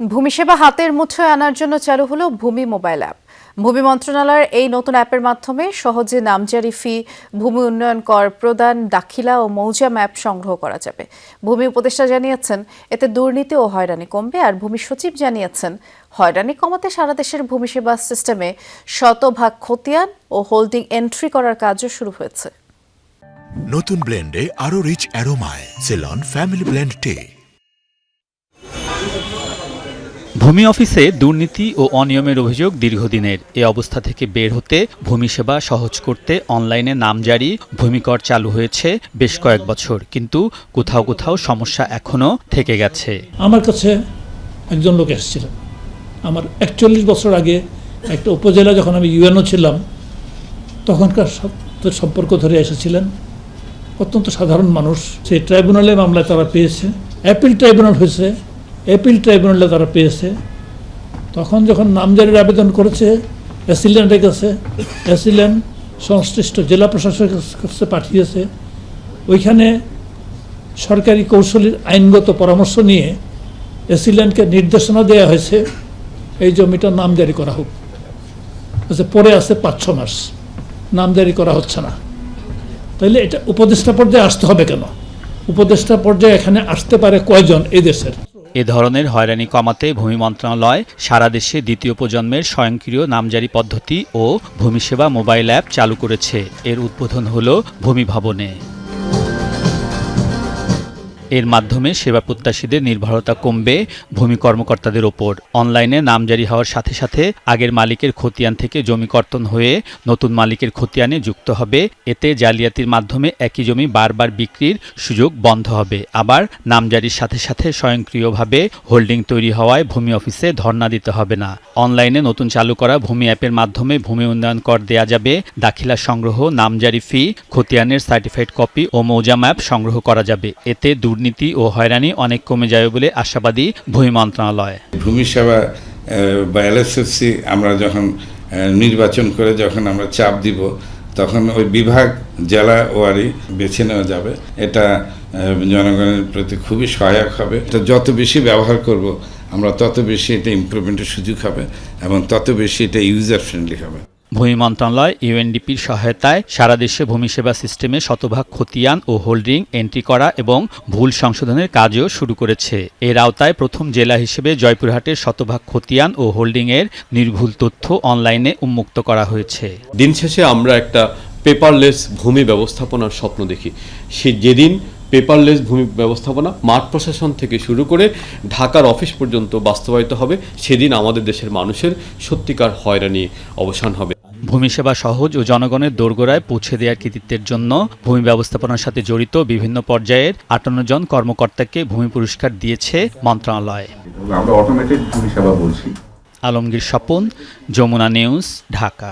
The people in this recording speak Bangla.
ভূমি সেবা হাতের মুঠোয় আনার জন্য চালু হলো ভূমি মোবাইল অ্যাপ। ভূমি মন্ত্রণালয়ের এই নতুন অ্যাপের মাধ্যমে সহজে নামজারি ফি, ভূমি উন্নয়ন কর প্রদান, দাখিলা ও মৌজা ম্যাপ সংগ্রহ করা যাবে। ভূমি উপদেষ্টা জানিয়েছেন, এতে দুর্নীতি ও হয়রানি কমবে আর ভূমি সচিব জানিয়েছেন, হয়রানি কমাতে সারা দেশের ভূমি সেবা সিস্টেমে শতভাগ খতিয়ান ও হোল্ডিং এন্ট্রি করার কাজও শুরু হয়েছে। নতুন ব্লেন্ডে আরও রিচ অ্যারোমায়, সেলন, ফ্যামিলি ব্লেন্ড টে। ভূমি অফিসে দুর্নীতি ও অনিয়মের অভিযোগ দীর্ঘদিনের। এ অবস্থা থেকে বের হতে ভূমি সেবা সহজ করতে অনলাইনে নাম জারি ভূমিকর চালু হয়েছে বেশ কয়েক বছর, কিন্তু কোথাও কোথাও সমস্যা এখনও থেকে গেছে। আমার কাছে একজন লোক এসেছিলেন আমার একচল্লিশ বছর আগে একটা উপজেলা যখন আমি ইউএনও ছিলাম, তখনকার সম্পর্ক ধরে এসেছিলেন। অত্যন্ত সাধারণ মানুষ। সেই ট্রাইব্যুনালে মামলায় তারা পেয়েছে। অ্যাপিল ট্রাইব্যুনাল হয়েছে। অ্যাপিল ট্রাইব্যুনালে তারা পেয়েছে। তখন যখন নামজারির আবেদন করেছে অ্যাসিল্যান্ডের কাছে অ্যাসিল্যান্ড সংশ্লিষ্ট জেলা প্রশাসকের কাছে পাঠিয়েছে। ওইখানে সরকারি কৌশলীর আইনগত পরামর্শ নিয়ে এসিল্যান্ডকে নির্দেশনা দেওয়া হয়েছে, এই জমিটার নামজারি করা হোক। আচ্ছা পরে আছে পাঁচ, ছ মাস। নামজারি করা হচ্ছে না। তাইলে এটা উপদেষ্টা পর্যায়ে আসতে হবে কেন? উপদেষ্টা পর্যায়ে এখানে আসতে পারে কয়জন এই দেশের? এ ধরনের হয়রানি কমাতে ভূমি মন্ত্রণালয় সারা দেশে দ্বিতীয় প্রজন্মের স্বয়ংক্রিয় নামজারি পদ্ধতি ও ভূমি সেবা মোবাইল অ্যাপ চালু করেছে। এর উদ্বোধন হল ভূমি ভবনে। এর মাধ্যমে সেবা প্রত্যাশীদের নির্ভরতা কমবে। ভূমি কর্মকর্তাদের ওপর অনলাইনে নামজারি হওয়ার সাথে সাথে আগের মালিকের খতিয়ান থেকে জমি কর্তন হয়ে নতুন মালিকের খতিয়ানে যুক্ত হবে। এতে জালিয়াতির মাধ্যমে একই জমি বারবার বিক্রির সুযোগ বন্ধ হবে। আবার নামজারির সাথে সাথে স্বয়ংক্রিয়ভাবে হোল্ডিং তৈরি হওয়ায় ভূমি অফিসে ধর্ণা দিতে হবে না। অনলাইনে নতুন চালু করা ভূমি অ্যাপের মাধ্যমে ভূমি উন্নয়ন কর দেয়া যাবে। দাখিলা সংগ্রহ নামজারি ফি, খতিয়ানের সার্টিফাইড কপি ও মৌজা ম্যাপ সংগ্রহ করা যাবে। এতে দুর্নীতি ও হয়রানি অনেক কমে যাবে বলে আশাবাদী ভূমি মন্ত্রণালয়। ভূমি সেবা বা এলএসএফসি আমরা যখন নির্বাচন করে যখন আমরা চাপ দিব, তখন ওই বিভাগ, জেলা ওয়ারি বেছে নেওয়া যাবে। এটা জনগণের প্রতি খুবই সহায়ক হবে। এটা যত বেশি ব্যবহার করব, আমরা তত বেশি এটা ইমপ্রুভমেন্টের সুযোগ হবে এবং তত বেশি এটা ইউজার ফ্রেন্ডলি হবে। ভূমি মন্ত্রণালয়, ইউএনডিপির সহায়তায় সারা দেশে ভূমি সেবা সিস্টেমে শতভাগ খতিয়ান ও হোল্ডিং, এন্ট্রি করা এবং ভুল সংশোধনের কাজও শুরু করেছে। এর আওতায় প্রথম জেলা হিসেবে জয়পুরহাটের শতভাগ খতিয়ান ও হোল্ডিংয়ের নির্ভুল তথ্য অনলাইনে উন্মুক্ত করা হয়েছে। দিন শেষে আমরা একটা পেপারলেস ভূমি ব্যবস্থাপনার স্বপ্ন দেখি। সে যেদিন পেপারলেস ভূমি ব্যবস্থাপনা মাঠ প্রশাসন থেকে শুরু করে ঢাকার অফিস পর্যন্ত বাস্তবায়িত হবে, সেদিন আমাদের দেশের মানুষের সত্যিকার হয়রানি অবসান হবে। ভূমি সেবা সহজ ও জনগণের দোরগোড়ায় পৌঁছে দেওয়ার কৃতিত্বের জন্য ভূমি ব্যবস্থাপনার সাথে জড়িত বিভিন্ন পর্যায়ের আটান্ন জন কর্মকর্তাকে ভূমি পুরস্কার দিয়েছে মন্ত্রণালয়। আমরা অটোমেটেড ভূমি সেবা বলছি। আলমগীর স্বপন যমুনা নিউজ ঢাকা।